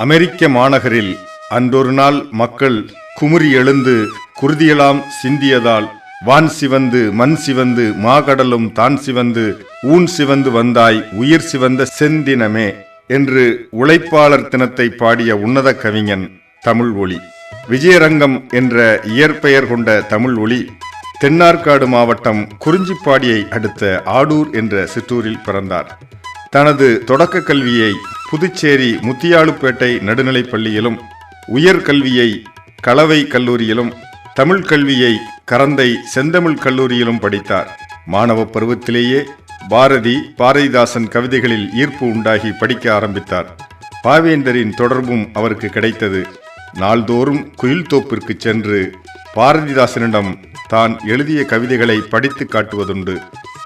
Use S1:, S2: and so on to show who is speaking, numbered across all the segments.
S1: அமெரிக்க மாநகரில் அன்றொரு நாள் மக்கள் குமுறி எழுந்து குருதியெல்லாம் சிந்தியதால் வான் சிவந்து மண் சிவந்து மாகடலும் தான் சிவந்து ஊன் சிவந்து வந்தாய் உயிர் சிவந்த செந்தினமே என்று உழைப்பாளர் தினத்தை பாடிய உன்னத கவிஞன் தமிழ் ஒளி. விஜயரங்கம் என்ற இயற்பெயர் கொண்ட தமிழ் ஒளி தென்னார்காடு மாவட்டம் குறிஞ்சிப்பாடியை அடுத்த ஆடூர் என்ற சிற்றூரில் பிறந்தார். தனது தொடக்க கல்வியை புதுச்சேரி முத்தியாலுப்பேட்டை நடுநிலைப் பள்ளியிலும் உயர்கல்வியை கலவை கல்லூரியிலும் தமிழ் கல்வியை கரந்தை செந்தமிழ் கல்லூரியிலும் படித்தார். மாணவ பருவத்திலேயே பாரதி பாரதிதாசன் கவிதைகளில் ஈர்ப்பு உண்டாகி படிக்க ஆரம்பித்தார். பாவேந்தரின் தொடர்பும் அவருக்கு கிடைத்தது. நாள்தோறும் குயில்தோப்பிற்கு சென்று பாரதிதாசனிடம் தான் எழுதிய கவிதைகளை படித்து காட்டுவதுண்டு.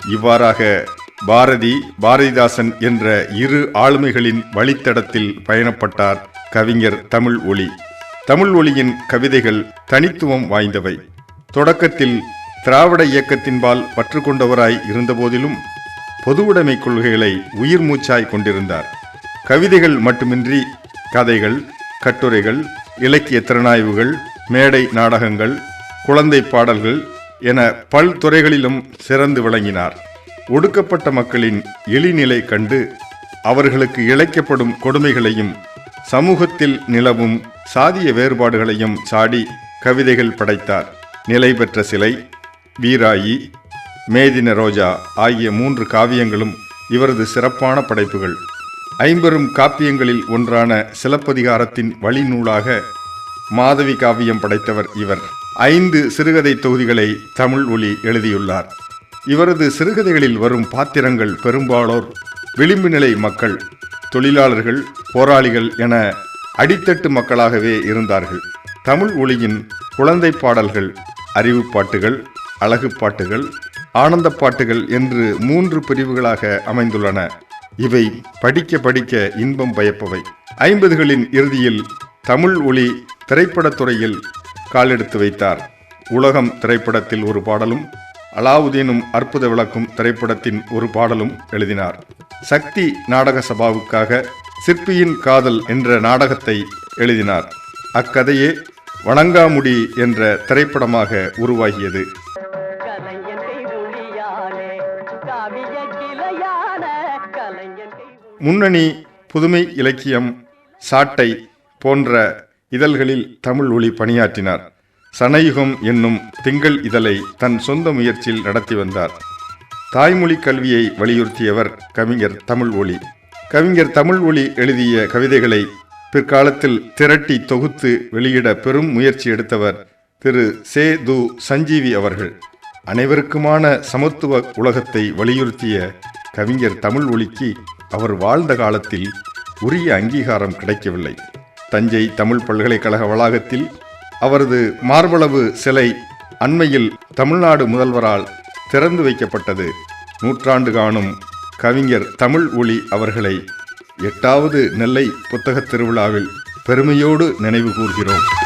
S1: இவ்வாறாக பாரதி பாரதிதாசன் என்ற இரு ஆளுமைகளின் வழித்தடத்தில் பயணப்பட்டார் கவிஞர் தமிழ் ஒளி. தமிழ் ஒளியின் கவிதைகள் தனித்துவம் வாய்ந்தவை. தொடக்கத்தில் திராவிட இயக்கத்தின்பால் பற்று கொண்டவராய் இருந்தபோதிலும் பொதுவுடைமை கொள்கைகளை உயிர் மூச்சாய் கொண்டிருந்தார். கவிதைகள் மட்டுமின்றி கதைகள் கட்டுரைகள் இலக்கிய திறனாய்வுகள் மேடை நாடகங்கள் குழந்தை பாடல்கள் என பல்துறைகளிலும் சிறந்து விளங்கினார். ஒடுக்கப்பட்ட மக்களின் எளிநிலை கண்டு அவர்களுக்கு இழைக்கப்படும் கொடுமைகளையும் சமூகத்தில் நிலவும் சாதிய வேறுபாடுகளையும் சாடி கவிதைகள் படைத்தார். நிலை பெற்ற சிலை வீராயி மேதின ரோஜா ஆகிய மூன்று காவியங்களும் இவரது சிறப்பான படைப்புகள். ஐம்பெரும் காப்பியங்களில் ஒன்றான சிலப்பதிகாரத்தின் வழிநூலாக மாதவி காவியம் படைத்தவர் இவர். ஐந்து சிறுகதை தொகுதிகளை தமிழ் ஒளி எழுதியுள்ளார். இவரது சிறுகதைகளில் வரும் பாத்திரங்கள் பெரும்பாலோர் விளிம்பு நிலை மக்கள் தொழிலாளர்கள் போராளிகள் என அடித்தட்டு மக்களாகவே இருந்தார்கள். தமிழ் ஒளியின் குழந்தை பாடல்கள் அறிவு பாட்டுகள் அழகு பாட்டுகள் ஆனந்த பாட்டுகள் என்று மூன்று பிரிவுகளாக அமைந்துள்ளன. இவை படிக்க படிக்க இன்பம் பயப்பவை. ஐம்பதுகளின் இறுதியில் தமிழ் ஒளி திரைப்படத்துறையில் காலெடுத்து வைத்தார். உலகம் திரைப்படத்தில் ஒரு பாடலும் அலாவுதீனும் அற்புத விளக்கும் திரைப்படத்தின் ஒரு பாடலும் எழுதினார். சக்தி நாடக சபாவுக்காக சிற்பியின் காதல் என்ற நாடகத்தை எழுதினார். அக்கதையே வணங்காமுடி என்ற திரைப்படமாக உருவாகியது. முன்னணி புதுமை இலக்கியம் சாட்டை போன்ற இதழ்களில் தமிழ் ஒளி பணியாற்றினார். சனயுகம் என்னும் திங்கள் இதழை தன் சொந்த முயற்சியில் நடத்தி வந்தார். தாய்மொழி கல்வியை வலியுறுத்தியவர் கவிஞர் தமிழ் ஒளி கவிஞர் தமிழ் ஒளி எழுதிய கவிதைகளை பிற்காலத்தில் திரட்டி தொகுத்து வெளியிட பெரும் முயற்சி எடுத்தவர் திரு. சே. து. சஞ்சீவி அவர்கள். அனைவருக்குமான சமத்துவ உலகத்தை வலியுறுத்திய கவிஞர் தமிழ் ஒளிக்கு அவர் வாழ்ந்த காலத்தில் உரிய அங்கீகாரம் கிடைக்கவில்லை. தஞ்சை தமிழ் பல்கலைக்கழக வளாகத்தில் அவரது மார்பளவு சிலை அண்மையில் தமிழ்நாடு முதல்வரால் திறந்து வைக்கப்பட்டது. நூற்றாண்டு காணும் கவிஞர் தமிழ் ஒளி அவர்களை எட்டாவது நெல்லை புத்தகத் திருவிழாவில் பெருமையோடு நினைவு கூர்கிறோம்.